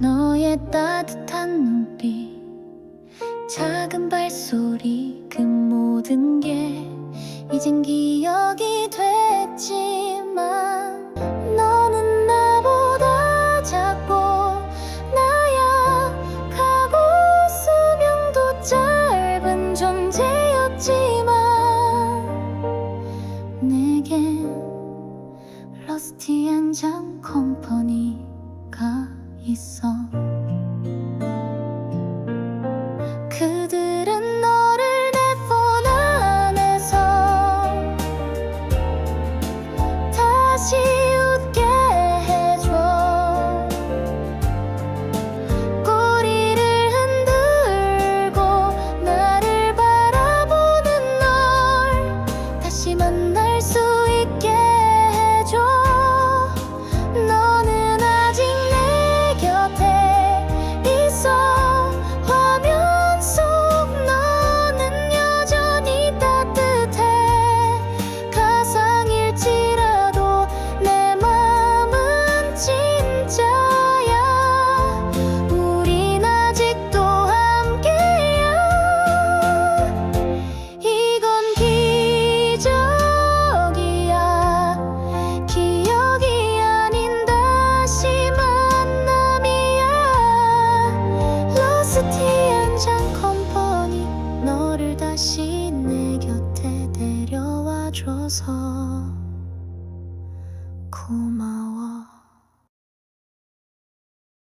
너의 따뜻한 눈빛 작은 발소리 그 모든 게 이젠 기억이 됐지만 너는 나보다 작고 나약하고 수명도 짧은 존재였지만 내겐 러스티한 장 컴퍼니가 있어. 그들은 너를 내 폰 안에서 다시 웃게 해줘. 꼬리를 흔들고 나를 바라보는 널 다시 만 해줘서 고마워.